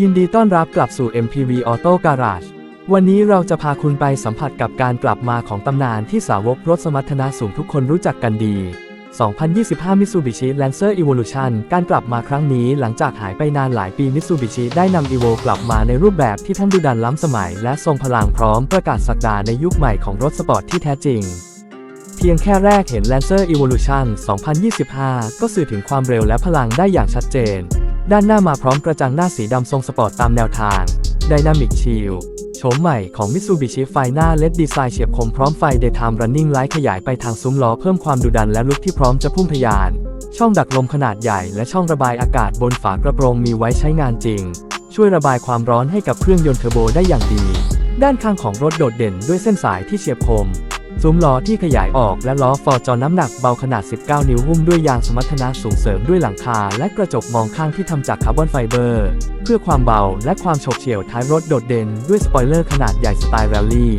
ยินดีต้อนรับกลับสู่ MPV Auto Garage วันนี้เราจะพาคุณไปสัมผัสกับการกลับมาของตำนานที่สาวกรถสมรรถนะสูงทุกคนรู้จักกันดี 2025 Mitsubishi Lancer Evolution การกลับมาครั้งนี้หลังจากหายไปนานหลายปี Mitsubishi ได้นำ Evo กลับมาในรูปแบบที่ทั้งดุดันล้ำสมัย และทรงพลังพร้อมประกาศสักดาในยุคใหม่ของรถสปอร์ตที่แท้จริงเพียงแค่แรกเห็น Lancer Evolution 2025 ก็สื่อถึงความเร็วและพลังได้อย่างชัดเจน ด้านหน้ามาพร้อมกระจังหน้าสีดำทรงสปอร์ตตามแนวทาง Dynamic Shield โฉมใหม่ของ Mitsubishi ไฟหน้า LED ดีไซน์เฉียบคมพร้อมไฟ Daytime Running Light ขยายไปทางซุ้มล้อเพิ่มความดุดันและลุคที่พร้อมจะพุ่งทะยาน ช่องดักลมขนาดใหญ่และช่องระบายอากาศบนฝากระโปรงมีไว้ใช้งานจริง ช่วยระบายความร้อนให้กับเครื่องยนต์เทอร์โบได้อย่างดี ด้านข้างของรถโดดเด่นด้วยเส้นสายที่เฉียบคม ซุ้มล้อที่ขยายออกและล้อฟอร์จอน้ำหนักเบาขนาด 19 นิ้วหุ้มด้วยยางสมรรถนะสูงเสริมด้วยหลังคา และกระจกมองข้างที่ทำจากคาร์บอนไฟเบอร์ เพื่อความเบาและความโฉบเฉี่ยวท้ายรถโดดเด่นด้วยสปอยเลอร์ขนาดใหญ่สไตล์แรลลี่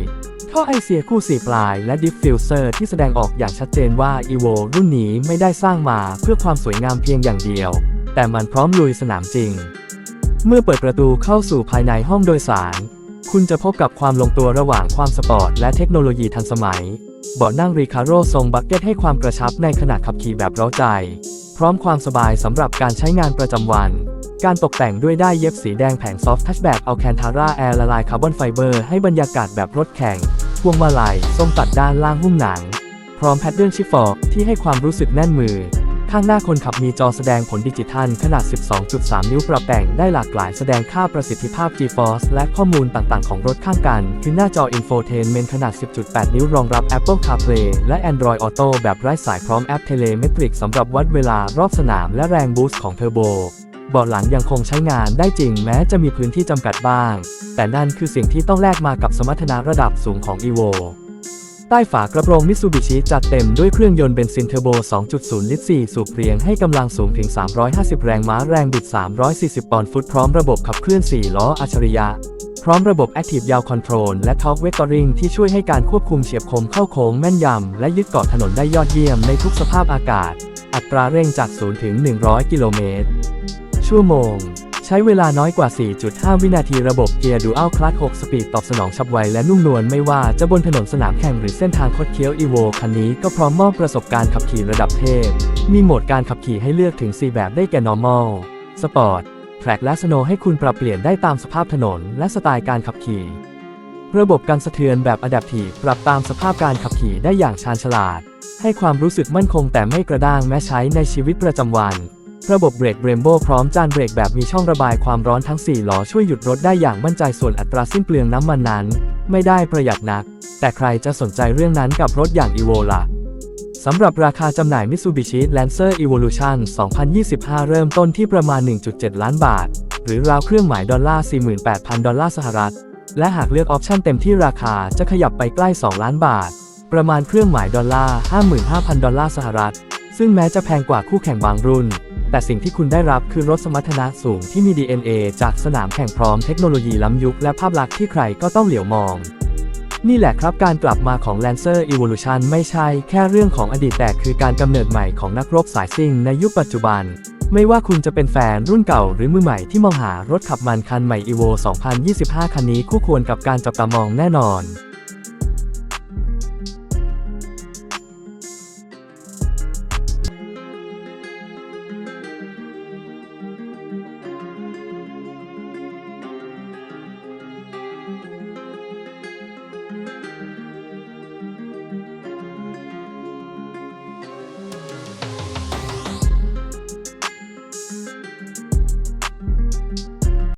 ท่อไอเสียคู่สี่ปลายและดิฟฟิวเซอร์ที่แสดงออกอย่างชัดเจนว่า Evo รุ่นนี้ไม่ได้สร้างมาเพื่อความสวยงามเพียงอย่างเดียว แต่มันพร้อมลุยสนามจริง เมื่อเปิดประตูเข้าสู่ภายในห้องโดยสาร คุณจะพบกับความลงตัวระหว่างความสปอร์ตและเทคโนโลยีทันสมัย เบาะนั่งรีคาโร่ทรงบักเก็ตให้ความกระชับในขณะขับขี่แบบเร้าใจ พร้อมความสบายสำหรับการใช้งานประจำวัน การตกแต่งด้วยได้เย็บสีแดงแผงซอฟต์ทัชแบบเอาแคนทาร่าแอร์ละลายคาร์บอนไฟเบอร์ให้บรรยากาศแบบรถแข่ง พวงมาลัยทรงตัดด้านล่างหุ้มหนัง พร้อมแพดเดิลชิฟฟอกที่ให้ความรู้สึกแน่นมือ ข้างหน้าคนขับมีจอแสดงผลดิจิทัลขนาด 12.3 นิ้วปรับแต่งได้หลากหลายแสดงค่าประสิทธิภาพ GeForce และข้อมูลต่างๆ ของรถข้างกัน คือหน้าจอ Infotainment ขนาด 10.8 นิ้วรองรับ Apple CarPlay และ Android Auto แบบไร้สายพร้อมแอป Telemetric สำหรับวัดเวลารอบสนามและแรงบูสต์ของเทอร์โบเบาะหลังยังคงใช้งานได้จริงแม้จะมีพื้นที่จำกัดบ้าง แต่นั่นคือสิ่งที่ต้องแลกมากับสมรรถนะระดับสูงของ Evo ใต้ฝากระโปรงมิ t ซูบิชิจัดเต็มด้วยเครื่องยนต์เบนซินเทอร์โบ 2.0 ลิตร 4 สูบเรียงให้กำลังสูงถึง 350 แรงม้าแรงบิด 340 ปอนด์ฟุตพร้อมระบบขับเคลื่อน 4 ล้ออัจฉริยะ พร้อมระบบ Active Yaw Control และ Torque Vectoring ที่ช่วยให้การควบคุมเฉียบคมเข้าโค้งแม่นยำ และยึดเกาะถนนได้ยอดเยี่ยมในทุกสภาพอากาศ อัตราเร่งจาก 0 ถึง 100 กิโลเมตร ชั่วโมง ช้เวลาน้อยกว่า 4.5 วินาทีระบบเกียร์ดูอัลคลัต6สปีดตอบสนองฉับไวและนุ่มนวลไม่ว่าจะบนถนนสนามแข่งหรือเส้นทางคดเคี้ยว Evo คันนี้ก็พร้อมมอบประสบการณ์ขับขี่ระดับเทพ มีโหมดการขับขี่ให้เลือกถึง 4 แบบได้แก่ normal sport track และ snow ให้คุณปรับเปลี่ยนได้ตามสภาพถนน และสไตล์การขับขี่ ระบบการสะเทือนแบบ Adaptive ปรับตามสภาพการขับขี่ได้อย่างชาญฉลาด ให้ความรู้สึกมั่นคงแต่ไม่กระด้างแม้ใช้ในชีวิตประจำวัน ระบบเบรกเบรมโบพร้อมจานเบรกแบบมีช่องระบายความร้อนทั้ง 4 ล้อช่วยหยุดรถได้อย่างมั่นใจส่วนอัตราสิ้นเปลืองน้ำมันนั้น ไม่ได้ประหยัดนัก แต่ใครจะสนใจเรื่องนั้นกับรถอย่าง Evo ล่ะสำหรับราคาจำหน่าย Mitsubishi Lancer Evolution 2025 เริ่มต้นที่ประมาณ 1.7 ล้านบาท หรือราวเครื่องหมายดอลลาร์ 48,000 ดอลลาร์สหรัฐ และหากเลือกออปชั่นเต็มที่ราคาจะขยับไปใกล้ 2 ล้านบาท ประมาณเครื่องหมายดอลลาร์ 55,000 ดอลลาร์สหรัฐ ซึ่งแม้จะแพงกว่าคู่แข่งบางรุ่น แต่สิ่งที่คุณได้รับคือรถสมรรถนะสูงที่มี DNA จากสนามแข่งพร้อมเทคโนโลยีล้ำยุคและภาพลักษณ์ที่ใครก็ต้องเหลียวมอง นี่แหละครับการกลับมาของ Lancer Evolution ไม่ใช่แค่เรื่องของอดีตแต่คือการกำเนิดใหม่ของนักรบสายซิ่งในยุคปัจจุบัน ไม่ว่าคุณจะเป็นแฟนรุ่นเก่าหรือมือใหม่ที่มองหารถขับมันคันใหม่ Evo 2025 คันนี้คู่ควรกับการจับตามองแน่นอน